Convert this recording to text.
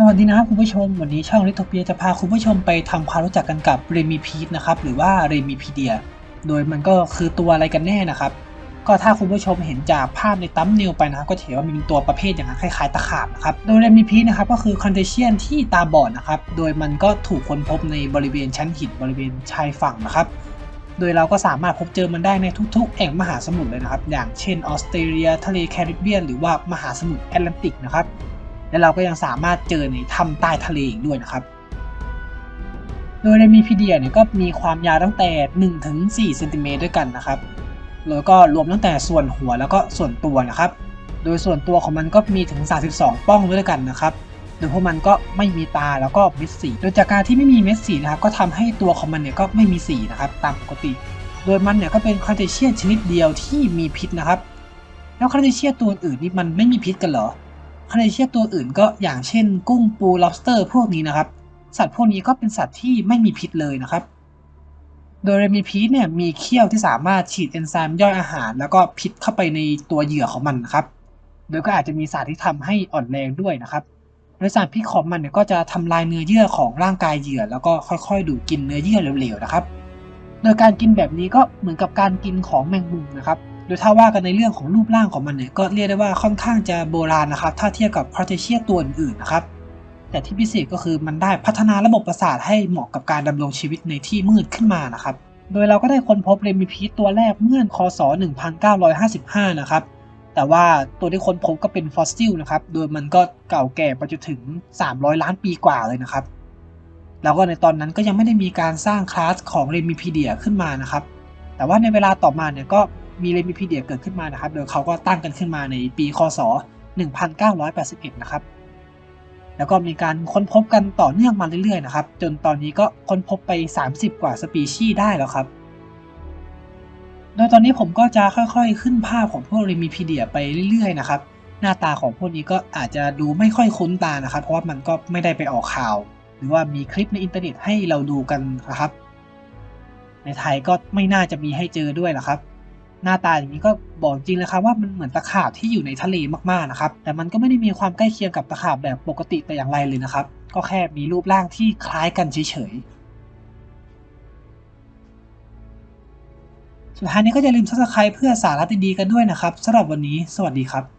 สวัสดีนะครับคุณผู้ชม วันนี้ช่องลิทเปียจะพาคุณผู้ชมไปทำความรู้จักกันกับเรมิพีดนะครับหรือว่าเรมิพีเดียโดยมันก็คือตัวอะไรกันแน่นะครับ ก็ถ้าคุณผู้ชมเห็นจากภาพในตั้มนิวไปนะครับก็จะเห็นว่ามันเป็นตัวประเภทอย่างนั้นคล้ายๆตะขาบนะครับโดยเรมิพีดนะครับก็คือคอนเดเชียนที่ตาบอดนะครับโดยมันก็ถูกค้นพบในบริเวณชั้นหินบริเวณชายฝั่งนะครับโดยเราก็สามารถพบเจอมันได้ในทุกๆ แอ่งมหาสมุทรเลยนะครับ อย่างเช่นออสเตรเลียทะเลแคริบเบียน หรือว่ามหาสมุทรแอตแลนติกนะครับ และเราก็ยังสามารถเจอในถ้ำใต้ทะเลอีกด้วยนะครับ โดยเรมิพีเดียเนี่ยก็มีความยาวตั้งแต่1ถึง4เซนติเมตรด้วยกันนะครับแล้วก็รวมตั้งแต่ส่วนหัวแล้วก็ส่วนตัวนะครับ โดยส่วนตัวของมันก็มีถึง 32 ป้องด้วยกันนะครับ โดยพวกมันก็ไม่มีตาแล้วก็เม็ดสี โดยจากการที่ไม่มีเม็ดสีนะครับ ก็ทำให้ตัวของมันเนี่ยก็ไม่มีสีนะครับตามปกติ โดยมันเนี่ยก็เป็นคาเทเชียชนิดเดียวที่มีพิษนะครับ แล้วคาเทเชียตัวอื่นนี่มันไม่มีพิษกันเหรอ คาเทเชียตัวอื่นก็อย่างเช่น กุ้งปู lobster พวกนี้นะครับ สัตว์พวกนี้ก็เป็นสัตว์ที่ไม่มีพิษเลยนะครับ โดยเรมิพีเนี่ยมีเขี้ยวที่สามารถฉีดเอนไซม์ย่อยอาหาร แล้วก็พิษเข้าไปในตัวเหยื่อของมันนะครับ โดยก็อาจจะมีสารที่ทำให้อ่อนแรงด้วยนะครับโดยสารพิษของมันเนี่ยก็จะทำลายเนื้อเยื่อของร่างกายเหยื่อ แล้วก็ค่อยๆ ดูดกินเนื้อเยื่อเหลวๆนะครับ โดยการกินแบบนี้ก็เหมือนกับการกินของแมงมุมนะครับ โดยถ้าว่ากันในเรื่องของรูปร่างของมันเนี่ยก็เรียกได้ว่าค่อนข้างจะโบราณนะครับ ถ้าเทียบกับคร t เทเชียตัวอื่นๆนะครับ แต่ที่พิเศษก็คือมันได้พัฒนาระบบประสาทให้เหมาะกับการดำรงชีวิตในที่มืดขึ้นมานะครับ โดยเราก็ได้ค้นพบเรมิพีตัวแรกเมื่อคศ 1955 นะครับ แต่ว่าตัวที่ค้นพบก็เป็นฟอสซิลนะครับ โดยมันก็เก่าแก่ไปจนถึง 300 ล้านปีกว่าเลยนะครับ แล้วก็ในตอนนั้นก็ยังไม่ได้มีการสร้างคลาสของเรมิพีเดียขึ้นมานะครับแต่ว่าในเวลาต่อมาเนี่ยก็ มีเรมิพีเดียเกิดขึ้นมานะครับโดยเขาก็ตั้งกันขึ้นมาในปีคศ 1981 นะครับ แล้วก็มีการค้นพบกันต่อเนื่องมาเรื่อยๆนะครับ จนตอนนี้ก็ค้นพบไป 30 กว่าสปีชีส์ได้แล้วครับ โดยตอนนี้ผมก็จะค่อยๆ ขึ้นภาพของพวกเรมิพีเดียไปเรื่อยๆนะครับหน้าตาของพวกนี้ก็อาจจะดูไม่ค่อยคุ้นตานะครับ เพราะว่ามันก็ไม่ได้ไปออกข่าว หรือว่ามีคลิปในอินเทอร์เน็ตให้เราดูกันนะครับ ในไทยก็ไม่น่าจะมีให้เจอด้วยหรอกครับ หน้าตาอย่างนี้ก็บอกจริงเลยครับว่ามันเหมือนตะขาบที่อยู่ในทะเลมากๆนะครับ แต่มันก็ไม่ได้มีความใกล้เคียงกับตะขาบแบบปกติแต่อย่างไรเลยนะครับ ก็แค่มีรูปร่างที่คล้ายกันเฉยๆ สุดท้ายนี้ก็อย่าลืมซับสไคร b e เพื่อสาระดีๆกันด้วยนะครับสำหรับวันนี้ สวัสดีครับ